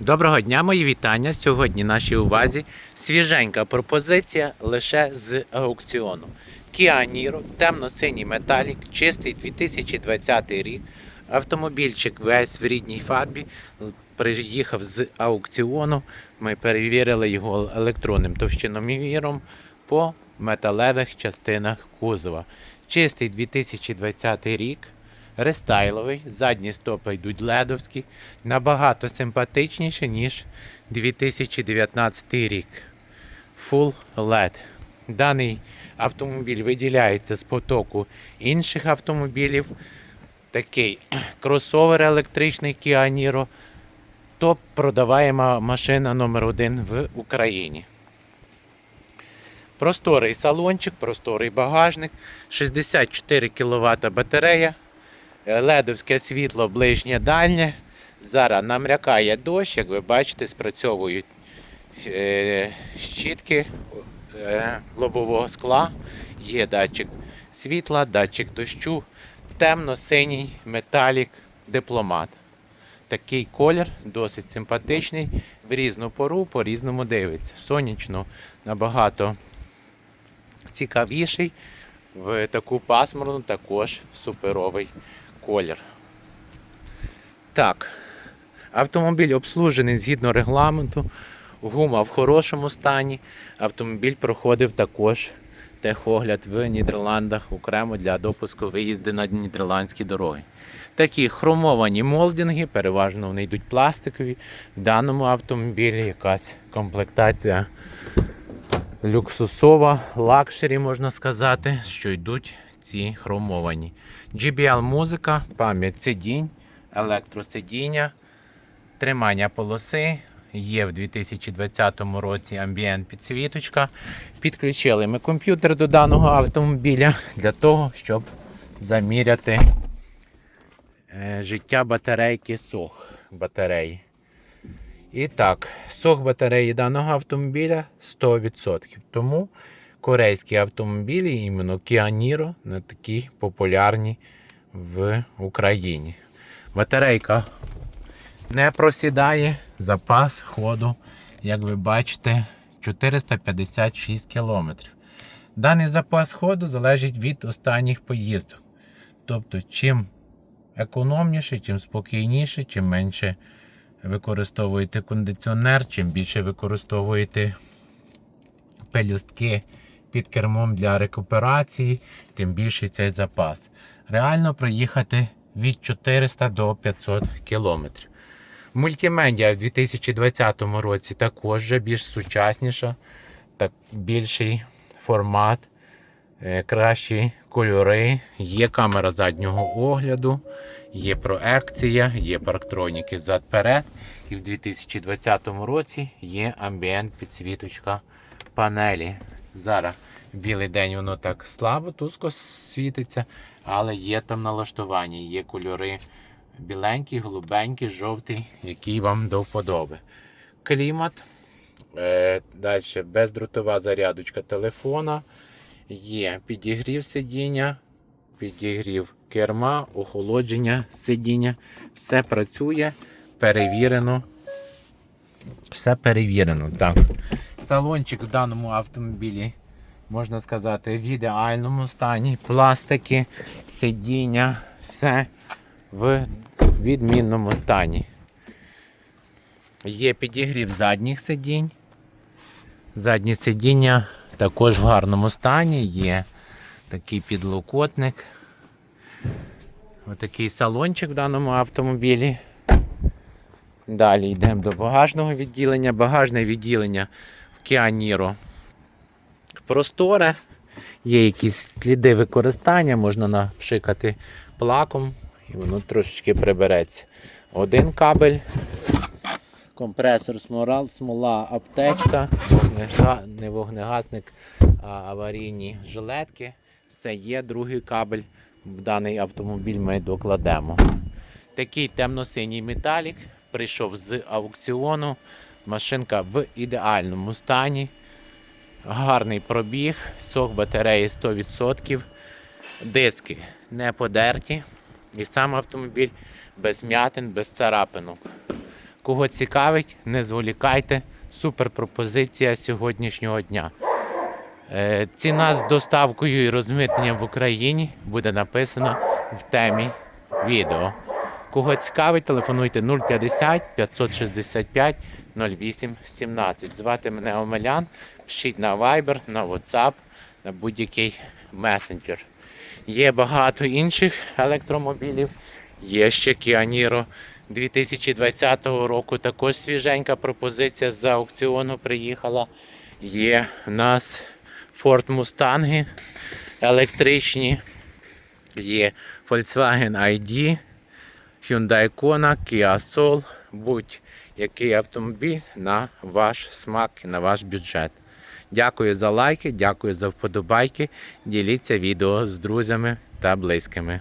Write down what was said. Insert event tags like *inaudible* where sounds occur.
Доброго дня, мої вітання. Сьогодні нашій увазі свіженька пропозиція лише з аукціону. Kia Niro, темно-синій металік, чистий 2020 рік. Автомобільчик весь в рідній фарбі. Приїхав з аукціону. Ми перевірили його електронним товщиноміром по металевих частинах кузова. Чистий 2020 рік. Рестайловий, задні стопи йдуть ледовські, набагато симпатичніше, ніж 2019 рік. Full LED. Даний автомобіль виділяється з потоку інших автомобілів. Такий *clears throat* кросовер електричний Kia Niro. Топ продаваєма машина номер один в Україні. Просторий салончик, просторий багажник, 64 кВт батарея. Ледовське світло ближнє дальнє. Зараз намрякає дощ, як ви бачите, спрацьовують е, щітки е, лобового скла. Є датчик світла, датчик дощу, темно-синій металік дипломат. Такий колір досить симпатичний, в різну пору по-різному дивиться. Сонячно набагато цікавіший. В таку пасмурну також суперовий колір. Так, автомобіль обслужений згідно регламенту, гума в хорошому стані. Автомобіль проходив також техогляд в Нідерландах окремо для допуску виїзди на нідерландські дороги. Такі хромовані молдинги, переважно вони йдуть пластикові. В даному автомобілі якась комплектація люксусова, лакшері, можна сказати, що йдуть ці хромовані. GBL музика, пам'ять сидінь, електросидіння, тримання полоси. Є в 2020 році амбієнт підсвіточка. Підключили ми комп'ютер до даного автомобіля для того, щоб заміряти е, життя батарейки сох батареї. І так, сох батареї даного автомобіля 100%. Тому корейські автомобілі, іменно Kia Niro, не такі популярні в Україні. Батарейка не просідає, запас ходу, як ви бачите, 456 км. Даний запас ходу залежить від останніх поїздок. Тобто, чим економніше, чим спокійніше, чим менше використовуєте кондиціонер, чим більше використовуєте пелюстки під кермом для рекуперації, тим більший цей запас. Реально проїхати від 400 до 500 кілометрів. Мультимедіа в 2020 році також вже більш сучасніша, так більший формат, е, кращі кольори, є камера заднього огляду, є проекція, є парктроніки зад-перед. І в 2020 році є амбієнт підсвіточка панелі. Зараз білий день воно так слабо, туско світиться, але є там налаштування, є кольори біленький, голубенький, жовтий, який вам до вподоби. Клімат. Е, Далі бездротова зарядочка телефона. Є підігрів сидіння, підігрів керма, охолодження сидіння. Все працює, перевірено. Все перевірено. Так. Салончик в даному автомобілі, можна сказати, в ідеальному стані. Пластики, сидіння, все в відмінному стані. Є підігрів задніх сидінь. Задні сидіння також в гарному стані. Є такий підлокотник. Отакий салончик в даному автомобілі. Далі йдемо до багажного відділення. Багажне відділення Niro просторе. Є якісь сліди використання, можна напшикати плаком і воно трошечки прибереться. Один кабель, компресор смола, смола аптечка, не вогнегасник, а аварійні жилетки. Все є, другий кабель в даний автомобіль ми докладемо. Такий темно-синій металік прийшов з аукціону. Машинка в ідеальному стані. Гарний пробіг, сок батареї 100%, диски не подерті. І сам автомобіль без м'ятин, без царапинок. Кого цікавить, не зволікайте. Супер пропозиція сьогоднішнього дня. Е, Ціна з доставкою і розмитненням в Україні буде написано в темі відео. Кого цікавить, телефонуйте 050 565 08 17. Звати мене Омелян. Пишіть на Viber, на WhatsApp, на будь-який месенджер. Є багато інших електромобілів. Є ще Niro 2020 року. Також свіженька пропозиція з аукціону приїхала. Є в нас Ford Mustang електричні. Є Volkswagen ID, Hyundai Kona, Kia Soul, будь-який автомобіль на ваш смак, на ваш бюджет. Дякую за лайки, дякую за вподобайки. Діліться відео з друзями та близькими.